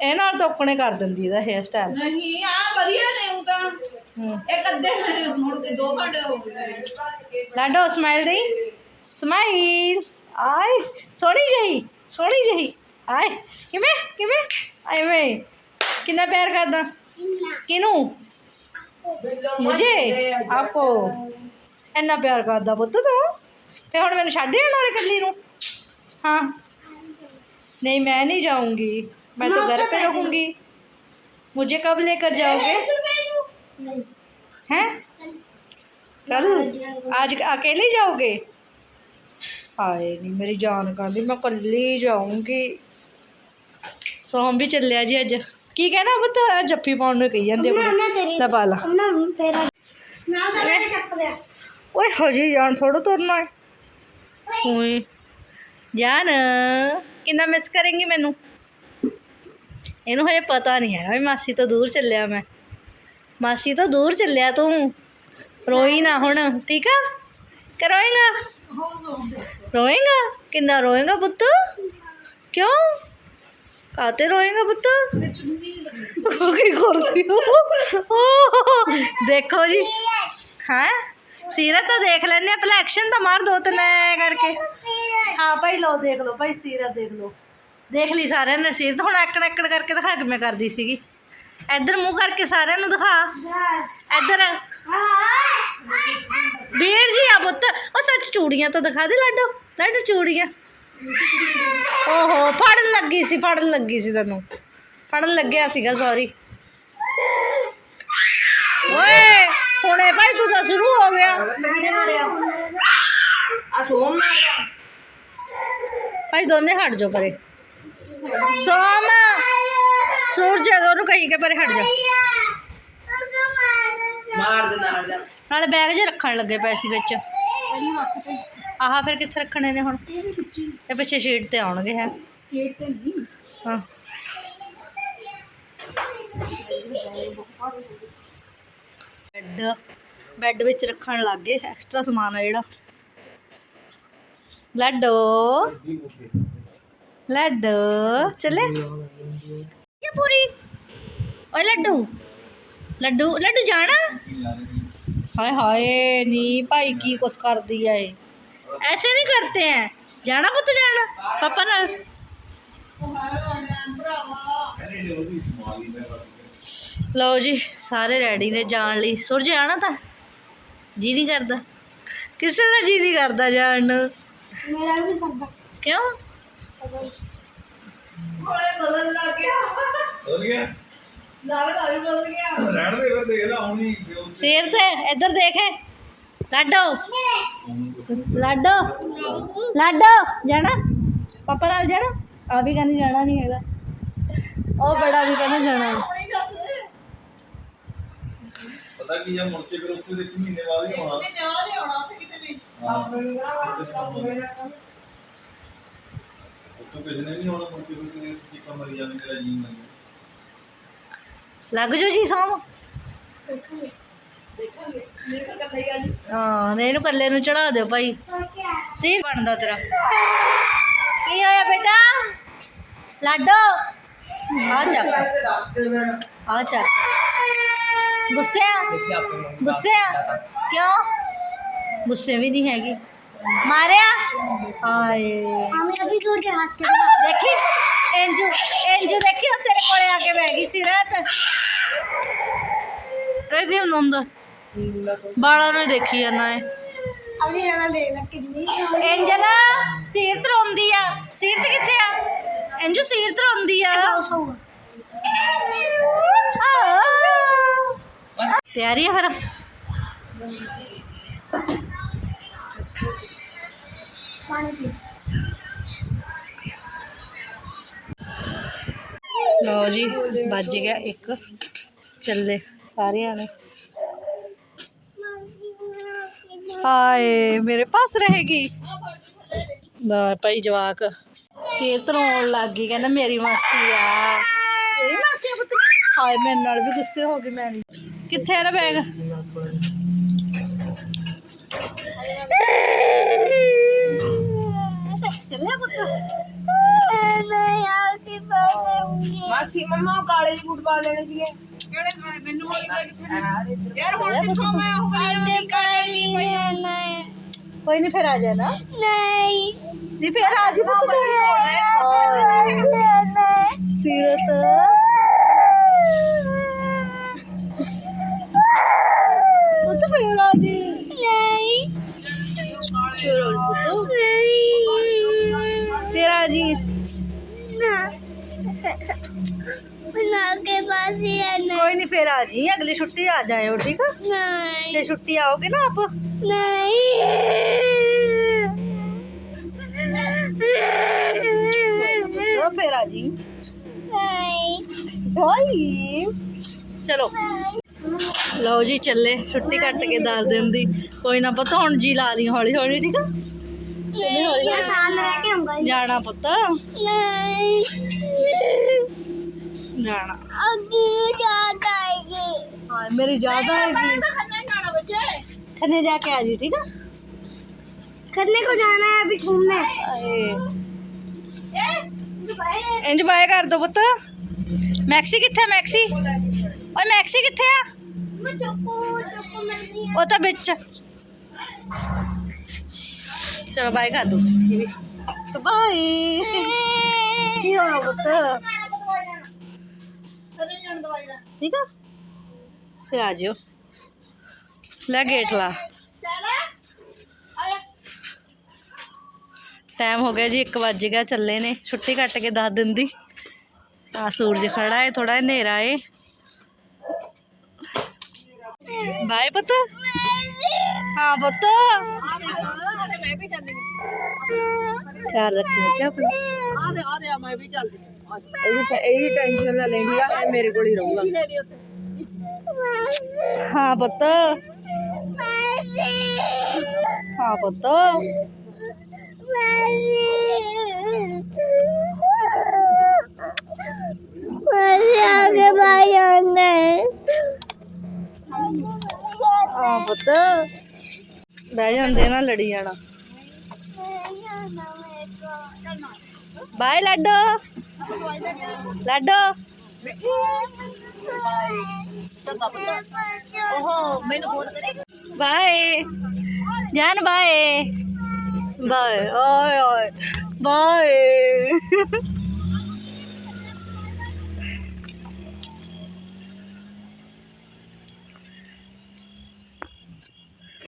S2: ਇਹ ਨਾਲ ਤਾਂ ਔਕਣੇ ਕਰ ਦਿੰਦੀ ਇਹਦਾ ਹੇਅਰ ਸਟਾਈਲ
S3: ਨਹੀਂ ਆ ਵਧੀਆ ਨੇ ਉਹ ਤਾਂ।
S2: ਹੂੰ।
S3: ਇੱਕ ਅੱਧੇ ਮੁੜ ਕੇ ਦੋ ਘੰਟੇ ਹੋ ਗਏ
S2: ਲਾਡੋ ਸਮਾਈਲ ਦੇ ਸਮਾਈਲ ਆਏ ਸੋਹਣੀ ਜਹੀ ਸੋਹਣੀ ਜਹੀ ਆਏ ਕਿਵੇਂ ਕਿਵੇਂ ਆਏ ਵੇ ਕਿੰਨਾ ਪਿਆਰ ਕਰਦਾ ਕਿਨੂੰ ਮੁਝੇ ਆਪਕੋ ਇੰਨਾ ਪਿਆਰ ਕਰਦਾ ਪੁੱਤ ਤੂੰ ਤੇ ਹੁਣ ਮੈਨੂੰ ਛੱਡ ਜਾਣਾ ਰੇ ਕੱਲੀ ਨੂੰ हाँ नहीं मैं नहीं जाऊंगी मैं तो घर पे रहूंगी मुझे कब लेकर जाओगे हैं कल आज अकेले जाओगे ਹਾਏ ਨੀ ਮੇਰੀ ਜਾਨ ਕਹਿੰਦੀ ਮੈਂ ਕੱਲੀ ਜਾਊਂਗੀ। ਸੋਮ ਵੀ ਚੱਲਿਆ ਜੀ ਅੱਜ। ਕੀ ਕਹਿਣਾ ਪੁੱਤ? ਜੱਫੀ ਪਾਉਣ ਨੂੰ ਕਹੀ ਜਾਂਦੇ ਲੈ ਪਾ ਲਾ।
S4: ਨਾ ਤੇਰਾ ਨਾ
S2: ਜਾਨ ਥੋੜਾ ਤੁਰਨਾ ਹੈ ਓਏ। ਜਾਨ ਕਿੰਨਾ ਮਿਸ ਕਰੇਂਗੀ ਮੈਨੂੰ? ਇਹਨੂੰ ਹਜੇ ਪਤਾ ਨਹੀਂ ਹੈ ਵੀ ਮਾਸੀ ਤੋਂ ਦੂਰ ਚੱਲਿਆ ਮੈਂ। ਮਾਸੀ ਤੋਂ ਦੂਰ ਚੱਲਿਆ ਤੂੰ। ਰੋਈ ਨਾ ਹੁਣ ਠੀਕ ਆ? ਕਰੋਏਗਾ? ਰੋਏਗਾ? ਕਿੰਨਾ ਰੋਏਗਾ ਪੁੱਤ? ਕਿਉਂ? ਕਾਤੇ ਰੋਏਗਾ ਪੁੱਤ? ਕੀ ਕਰਦੀ ਹੋ। ਦੇਖੋ ਜੀ। ਹਾਂ? ਸੀਰਤ ਤਾਂ ਦੇਖ ਲੈਣੇ ਆ ਐਕਸ਼ਨ ਤਾਂ ਮਾਰ ਦੋ ਤਿੰਨ ਐਂ ਕਰਕੇ। ਹਾਂ, ਭਾਈ ਲਓ, ਦੇਖ ਲਓ, ਭਾਈ ਸੀਰਤ ਦੇਖ ਲਓ। ਦੇਖ ਲਈ ਸਾਰਿਆਂ ਨੇ ਸੀਰਤ, ਹੁਣ ਐਕੜ ਐਕੜ ਕਰਕੇ ਦਿਖਾ ਕੇ ਮੈਂ ਕਰਦੀ ਸੀਗੀ। ਇੱਧਰ ਮੂੰਹ ਕਰਕੇ ਸਾਰਿਆਂ ਨੂੰ ਦਿਖਾ। ਇੱਧਰ। ਵੀਰ ਜੀ ਆ ਪੁੱਤ, ਉਹ ਸੱਚ ਚੂੜੀਆਂ ਤਾਂ ਦਿਖਾ ਦੇ ਲਾਡੋ। ਲਾਡੋ ਚੂੜੀਆਂ। ਓਹੋ ਫੜਨ ਲੱਗੀ ਸੀ ਫੜਨ ਲੱਗੀ ਸੀ ਤੈਨੂੰ। ਫੜਨ ਲੱਗਿਆ ਸੀਗਾ ਸੌਰੀ ਓਏ ਹੁਣੇ ਭਾਈ ਤੂੰ ਤਾਂ ਸ਼ੁਰੂ ਹੋ ਗਿਆ।
S3: ਆ ਸੋਮ ਮਾਰਿਆ
S2: ਭਾਈ ਦੋਨੇ ਹਟ ਜਾਓ ਪਰੇ। ਸੋਮ ਸੂਰਜ ਉਹਨੂੰ ਕਹੀ ਕੇ ਪਰੇ ਹਟ ਜਾ।
S3: ਮਾਰ ਦੇ ਨਾਲ
S2: ਨਾਲੇ ਬੈਗ 'ਚ ਰੱਖਣ ਲੱਗੇ ਪਏ ਸੀ ਵਿੱਚ। ਆਹ ਫਿਰ ਕਿੱਥੇ ਰੱਖਣੇ ਨੇ ਹੁਣ? ਇਹ ਪਿੱਛੇ। ਸ਼ੀਟ ਤੇ ਆਉਣਗੇ ਹੈ।
S3: ਸੀਟ ਤੇ ਨਹੀਂ।
S2: ਹਾਂ। ਬੈੱਡ ਬੈੱਡ ਵਿੱਚ ਰੱਖਣ ਲੱਗ ਗਏ ਐਕਸਟਰਾ ਸਮਾਨ ਆ ਜਿਹੜਾ। ਲੱਡੋ। ਲੱਡੋ। ਚੱਲੇ। ਇਹ ਪੂਰੀ? ਓਏ ਲੱਡੂ। ਲੱਡੂ ਲੱਡੂ ਜਾਣਾ? ਹਾਏ ਹਾਏ ਨੀ ਭਾਈ ਕੀ ਕੁਛ ਕਰਦੀ ਇਹ। ਐਸੇ ਨਹੀਂ ਕਰਤੇ ਹੈ ਜਾਣਾ ਪੁੱਤ ਜਾਣਾ। ਪਾਪਾ ਨਾਲ। ਲਓ ਜੀ ਸਾਰੇ ਰੈਡੀ ਨੇ ਜਾਣ ਲਈ। ਸੁਰਜ ਆਣਾ ਤਾਂ? ਜੀ ਨਹੀਂ ਕਰਦਾ। ਕਿਸੇ ਦਾ ਜੀ ਨਹੀਂ ਕਰਦਾ ਜਾਣ। ਨੂੰ
S4: ਮੇਰਾ ਵੀ ਨਹੀਂ ਕਰਦਾ।
S2: ਕਿਉਂ?
S1: ਹੋ ਗਿਆ।
S3: ਲੱਗਦਾ ਵੀ ਬਦਲ ਗਿਆ।
S1: ਰਹਿਣ ਦੇ ਫਿਰ ਦੇਖ ਲਾ ਹੁਣੀ
S2: ਸਿਰ ਤੇ ਇੱਧਰ ਦੇਖੇ। ਲਾਡੋ। ਲਾਡੋ। ਲਾਡੋ ਜਾਣਾ? ਪਾਪਾ ਨਾਲ ਜਾਣਾ? ਆ ਵੀ ਕਹਿੰਦੀ ਜਾਣਾ ਨਹੀਂ ਹੈਗਾ। ਉਹ ਬੜਾ ਵੀ ਕਹਿੰਦਾ ਜਾਣਾ।
S3: ਨਹੀਂ ਦੱਸ
S1: ਪਤਾ ਕੀ ਆ ਮੁੜ ਕੇ ਫਿਰ ਉੱਥੇ ਦੇ ਇੱਕ ਮਹੀਨੇ ਬਾਅਦ ਹੀ ਆਉਣਾ।
S4: ਤੇ ਨਾਲ ਹੀ ਆਉਣਾ ਉੱਥੇ ਕਿਸੇ ਨੇ।
S1: ਹਾਂ ਉੱਥੋਂ ਕਿਸੇ ਨੇ ਨਹੀਂ ਆਉਣਾ ਮੁੜ ਕੇ ਫਿਰ ਕਿਤੇ ਚੀਕਾਂ ਮਰੀ ਜਾਂਦੀ ਤੇਰਾ ਜੀਣ ਨਹੀਂ
S2: ਲੱਗ ਜੋ ਜੀ ਸੌਂ।
S4: ਹੀ
S2: ਇਹਨੂੰ ਪੱਲੇ ਨੂੰ ਚੜਾ ਦਿਓ ਭਾਈ। ਸੀ ਬਣਦਾ ਤੇਰਾ। ਕੀ ਹੋਇਆ ਬੇਟਾ? ਲਾਡੋ। ਆ ਚੱਕ ਆ ਚੱਕ ਗੁੱਸੇ ਆ? ਗੁੱਸੇ ਆ? ਕਿਉਂ? ਗੁੱਸੇ ਵੀ ਨਹੀਂ ਹੈਗੀ। ਮਾਰਿਆ? ਆਏ
S5: ਅਸੀਂ ਸੂਰ ਕੇ ਹੱਸ ਕੇ
S2: ਦੇਖੀ? ਐਂਜੂ ਐਂਜੂ ਦੇਖੀ? ਉਹ ਤੇਰੇ ਕੋਲੇ ਆ ਕੇ ਬਹਿ ਗਈ ਸੀ ਰਾਤ ਇਹ ਕੀ ਹੁੰਦਾ ਬਾਲਾਂ ਨੂੰ ਹੀ ਦੇਖੀ ਜਾਂਦਾ ਹੈ।
S5: ਆਪਣੀ ਨਾਲ ਦੇ ਲੱਗ ਕਿੰਨੀ
S2: ਐਂਜਲ ਸੀਰਤ ਰੋਂਦੀ ਆ। ਸੀਰਤ ਕਿੱਥੇ ਆ? ਐਂਜੂ ਸੀਰਤ ਰੋਂਦੀ ਆ। ਆ। ਤਿਆਰੀ ਆ ਫਿਰ? ਲਓ ਜੀ ਵੱਜ ਗਿਆ ਇੱਕ। ਚੱਲੇ ਸਾਰਿਆਂ ਨੇ। ਹਾਏ ਮੇਰੇ ਪਾਸ ਰਹੇਗੀ। ਲੈ ਭਾਈ ਜਵਾਕ। ਸਿਰ ਧਰੋਣ ਲੱਗ ਗਈ ਕਹਿੰਦਾ ਮੇਰੀ ਮਾਸੀ ਆ। ਮੇਰੀ ਮਾਸੀ ਆ ਪੁੱਤ। ਹਾਏ ਮੇਰੇ ਨਾਲ ਵੀ ਗੁੱਸੇ ਹੋ ਗਈ ਮੈਂ ਨਹੀਂ ਕਿੱਥੇ ਆ ਬੈਗ? ਚੱਲਿਆ ਪੁੱਤ।
S4: ਮਾਸੀ ਮੰਮਾ ਕਾਲੇ ਸੂਟ ਪਾ ਲੈਣੇ ਸੀਗੇ। ਕਿਹੜੇ ਮੈਨੂੰ ਯਾਰ ਹੁਣ ਕਿੱਥੋਂ ਮੈਂ ਉਹ ਕਰੀ ਕਾਲੇ
S2: ਕੋਈ ਨਹੀਂ ਫਿਰ ਆ ਜਾਣਾ
S5: ਨਹੀਂ
S2: ਨਹੀਂ ਫਿਰ ਆ ਜੀ ਪੁੱਤ ਸੀਰਤ ਪੁੱਤ ਫਿਰ ਆ ਜੀ
S5: ਨਹੀਂ
S2: ਫਿਰ ਆ ਜੀ ਪੁੱਤ ਫਿਰ ਆ ਜੀ
S5: ਨਾ ਕੇ ਪਾਸ ਹੀ ਹੈ ਨਹੀਂ
S2: ਕੋਈ ਨਹੀਂ ਫਿਰ ਆ ਜੀ ਅਗਲੀ ਛੁੱਟੀ ਆ ਜਾਇਓ ਠੀਕ ਆ
S5: ਨਹੀਂ
S2: ਤੇ ਛੁੱਟੀ ਆਓਗੇ ਨਾ ਆਪ
S5: ਨਹੀਂ
S2: ਤਾਂ ਫਿਰ ਆ ਜੀ
S5: ਨਹੀਂ
S2: ਚਲੋ ਲਓ ਜੀ ਚੱਲੇ ਛੁੱਟੀ ਕੱਟ ਕੇ ਦੱਸ ਦਿਨ ਦੀ ਕੋਈ ਨਾ ਪਤਾ ਹੁਣ ਜੀ ਲਾ ਲਈ ਹੌਲੀ ਹੌਲੀ ਠੀਕ ਆ ਜਾਣਾ ਪੁੱਤ
S5: ਨਹੀਂ
S2: ਜਾਣਾ
S5: ਅੱਗੇ ਜਾਤਾ ਹੈ
S2: ਹਾਂ ਮੇਰੀ ਯਾਦ ਆਏਗੀ
S4: ਖੰਨੇ ਜਾਣਾ ਬੱਚੇ
S2: ਖੰਨੇ ਜਾ ਕੇ ਆ ਜੀ ਠੀਕ ਆ
S5: करने को जाना है अभी घूमने
S2: ਆਏ ਇੰਜ ਬਾਏ ਕਰ ਦੋ ਪੁੱਤ ਮੈਕਸੀ ਕਿੱਥੇ ਆ, ਮੈਕਸੀ ਓਏ ਮੈਕਸੀ ਕਿੱਥੇ ਆ ਉਹ ਤਾਂ ਵਿੱਚ ਚਲੋ ਬਾਏ ਕਰ ਦੋ ਬਾਏ ਕੀ ਹੋਇਆ ਪੁੱਤ ਠੀਕ ਆ? ਫਿਰ ਆ ਜਿਓ। ਲੈ ਗੇਟ ਲਾ। ਟਾਈਮ ਹੋ ਗਿਆ ਜੀ 1 ਵਜ ਗਿਆ ਚੱਲੇ ਨੇ। ਛੁੱਟੀ ਕੱਟ ਕੇ 10 ਦਿਨ ਦੀ ਆ ਸੂਰਜ ਖੜਾ ਹੈ ਥੋੜਾ ਹਨੇਰਾ ਹੈ ਬਾਏ ਪੁੱਤ। ਹਾਂ ਪੁੱਤ। ਖਿਆਲ ਰੱਖੀ ਚਾਪਲਾ
S4: ਇਹਦੀ ਇਹਦੀ ਟੈਨਸ਼ਨ ਨਾ ਲੈਣੀ ਆ ਇਹ ਮੇਰੇ ਕੋਲ ਹੀ ਰਹੂਗਾ।
S2: ਹਾਂ ਪੁੱਤ। ਹਾਂ ਪੁੱਤ।
S5: ਮਾਰੀ ਆਗੇ ਭਾਈ ਆਂਦੇ
S2: ਹਾਂ ਪੁੱਤ। ਬਹਿ ਜਾਂਦੇ ਨਾ ਲੜੀ ਜਾਣਾ। ਬਾਏ ਲੱਡੋ। ਲਾਡੋ। ਓਹੋ ਮੈਨੂੰ ਫੋਨ ਕਰੇ ਬਾਏ। ਜਾਨ ਬਾਏ। ਬਾਏ ਓਏ ਓਏ ਬਾਏ।